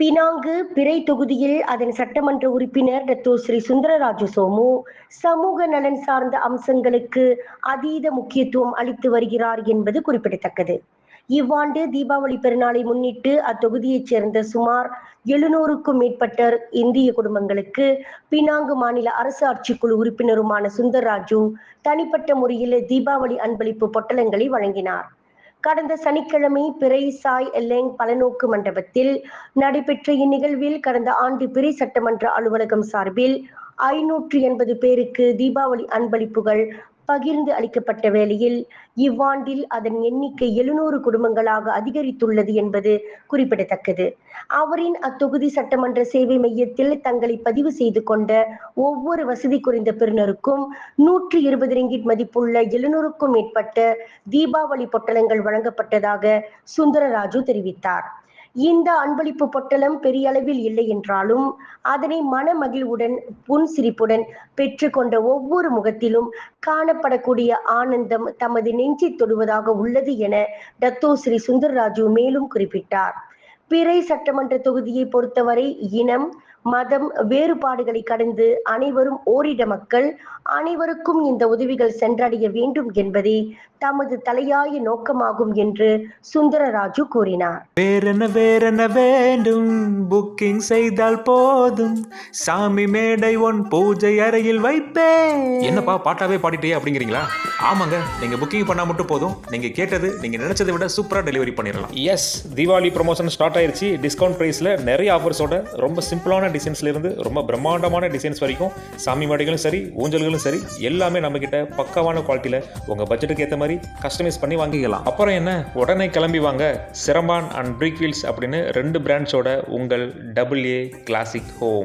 Penang பிறை தொகுதியில் அதன் சட்டமன்ற உறுப்பினர் டத்தோஸ்ரீ சுந்தரராஜு சோமு சமூக நலன் சார்ந்த அம்சங்களுக்கு அதீத முக்கியத்துவம் அளித்து வருகிறார் என்பது குறிப்பிடத்தக்கது. இவ்வாண்டு தீபாவளி பெருநாளை முன்னிட்டு அத்தொகுதியைச் சேர்ந்த சுமார் எழுநூறுக்கும் மேற்பட்ட இந்திய குடும்பங்களுக்கு பினாங்கு மாநில அரசு ஆட்சிக்குழு உறுப்பினருமான சுந்தர்ராஜு தனிப்பட்ட முறையில் தீபாவளி அன்பளிப்பு பொட்டலங்களை வழங்கினார். கடந்த சனிக்கிழமை பிறை சாய் பலநோக்கு மண்டபத்தில் நடைபெற்ற இந்நிகழ்வில் கடந்த ஆண்டு பிறை சட்டமன்ற அலுவலகம் சார்பில் ஐநூற்று எண்பது பேருக்கு தீபாவளி அன்பளிப்புகள் பகிர்ந்து அளிக்கப்பட்ட வேளையில் இவ்வாண்டில் அதன் எண்ணிக்கை எழுநூறு குடும்பங்களாக அதிகரித்துள்ளது என்பது குறிப்பிடத்தக்கது. அவரின் அத்தொகுதி சட்டமன்ற சேவை மையத்தில் தங்களை பதிவு செய்து கொண்ட ஒவ்வொரு வசதி குறைந்த பெறுநருக்கும் நூற்றி இருபது ரிங்கிட் மதிப்புள்ள எழுநூறுக்கும் மேற்பட்ட தீபாவளி பொட்டலங்கள் வழங்கப்பட்டதாக சுந்தரராஜு தெரிவித்தார். இந்த அன்பளிப்பு பொட்டலம் பெரிய அளவில் இல்லை என்றாலும் அதனை மனமகிழ்வுடன் புன்சிரிப்புடன் பெற்றுக்கொண்ட ஒவ்வொரு முகத்திலும் காணப்படக்கூடிய ஆனந்தம் தமது நெஞ்சை தொடுவதாக உள்ளது என டத்தோ ஸ்ரீ சுந்தர்ராஜு மேலும் குறிப்பிட்டார். பிறை சட்டமன்ற தொகுதியை பொறுத்தவரை இனம் மதம் வேறுபாடுகளை கடந்து அனைவரும் ஓரிட மக்கள் அனைவருக்கும் இந்த உதவிகள் சென்றடைய வேண்டும் என்பதே தமது தலையாய நோக்கமாகும் என்று சுந்தரராஜு கூறினார். வேறென்ன வேறென்ன வேண்டும் புக்கிங் செய்தால் போதும். சாமி மேடை ஒன் பூஜை அறையில் வைப்பேன். என்னப்பா பாட்டாவே பாடிட்டே அப்படிங்கிறீங்களா? ஆமாங்க நீங்க புக்கிங் பண்ணா மட்டும் போதும். நீங்க கேட்டது நீங்க நினைச்சதை விட சூப்பரா டெலிவரி பண்ணிடலாம். எஸ் தீபாவளி ப்ரொமோஷன் ஸ்டார்ட் ஆயிருச்சு. டிஸ்கவுண்ட் ப்ரைஸில் நிறைய ஆஃபர்ஸோட ரொம்ப சிம்பிளான டிசைன்ஸ்லேருந்து ரொம்ப பிரம்மாண்டமான டிசைன்ஸ் வரைக்கும் சாமி மாடிகளும் சரி ஊஞ்சல்களும் சரி எல்லாமே நம்மக்கிட்ட பக்கவான பக்காவான குவாலிட்டியில் உங்கள் பட்ஜெட்டுக்கு ஏற்ற மாதிரி கஸ்டமைஸ் பண்ணி வாங்கிக்கலாம். அப்புறம் என்ன? உடனே கிளம்பி வாங்க. சிரம்பான் அண்ட் பிரிக் வீல்ஸ் அப்படின்னு ரெண்டு பிராண்ட்ஸோட உங்கள் டபுள் ஏ கிளாசிக் ஹோம்